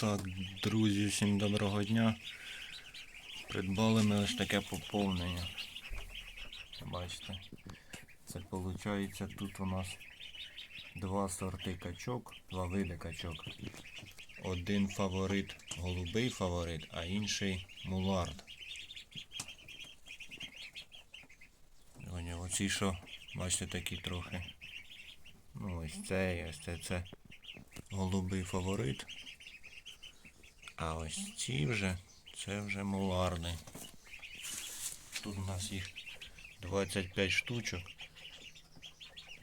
Так, друзі, всім доброго дня. Придбали ми ось таке поповнення. Бачите, це виходить тут у нас два сорти качок, два види качок. Один фаворит, голубий фаворит, а інший мулард. Оці що, бачите, такі трохи. Ну ось цей, ось це, це голубий фаворит. А ось ці вже, це вже муларди. Тут у нас їх 25 штучок.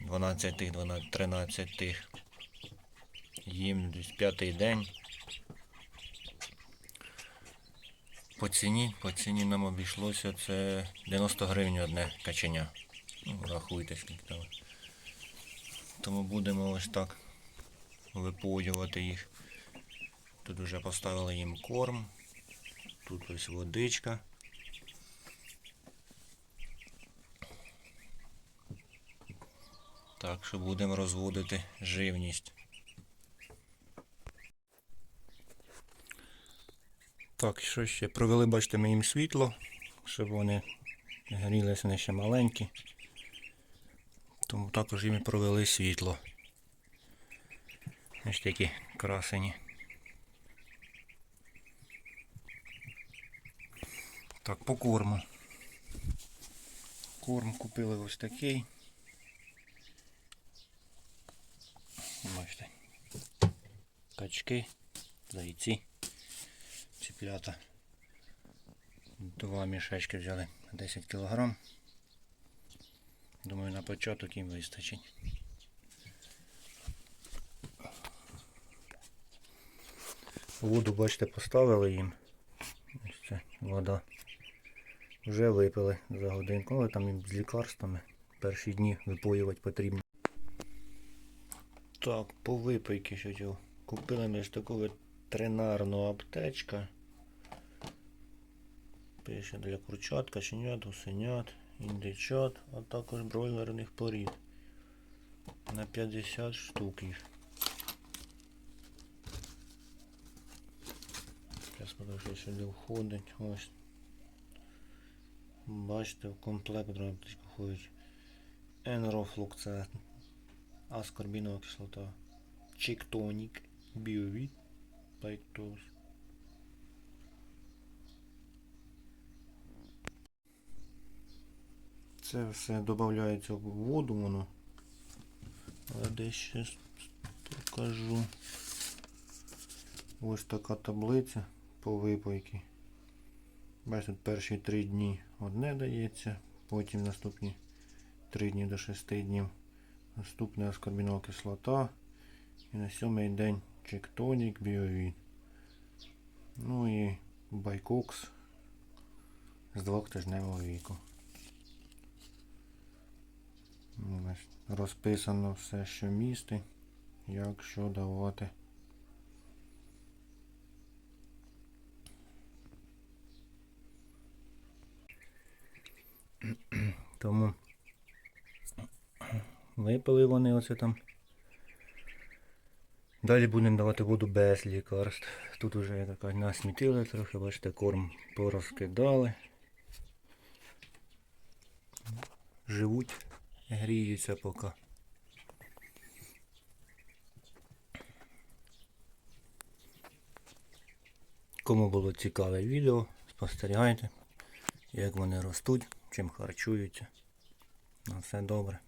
12, 12, 13. Їм десь п'ятий день. По ціні, по ціні нам обійшлося це 90 гривень одне каченя. Ну, рахуйте скільки там. Тому будемо ось так випоювати їх. Тут вже поставили їм корм. Тут ось водичка. Так що будемо розводити живність. Так, що ще? Провели, бачите, ми їм світло, щоб вони грілися, вони ще маленькі. Тому також їм провели світло. Ось такі красені. Так, по корму. Корм купили ось такий. Бачите. Качки, зайці, ціплята. Два мішечки взяли 10 кг. Думаю, на початок їм вистачить. Воду, бачите, поставили їм. Ось це вода. Вже випили за годинку, але там їм з лікарствами перші дні випоювати потрібно. Так, по випийки що. Купили ми ж таку ветеринарну аптечку. Пише для курчат, каченят, гусенят, індичат, а також бройлерних порід. На 50 штук їх. Зараз що сюди входить. Ось. Бачите, в комплект аптечку входить. Енрофлук це аскорбінова кислота. Чіктонік, біовіт, пайтоз. Це все додається в воду воно. Але десь ще покажу. Ось така таблиця по випойки. Бачите, перші три дні одне дається, потім наступні 3 дні до 6 днів наступна аскорбінова кислота. І на сьомий день чектонік, біовін. Ну і байкокс з двохтижневого віку. Розписано все, що містить, як що давати. Тому випили вони оце там. Далі будемо давати воду без лікарств. Тут вже така насмітили трохи, бачите, корм порозкидали. Живуть, гріються поки. Кому було цікаве відео, спостерігайте, як вони ростуть, чим харчуються. На все добре.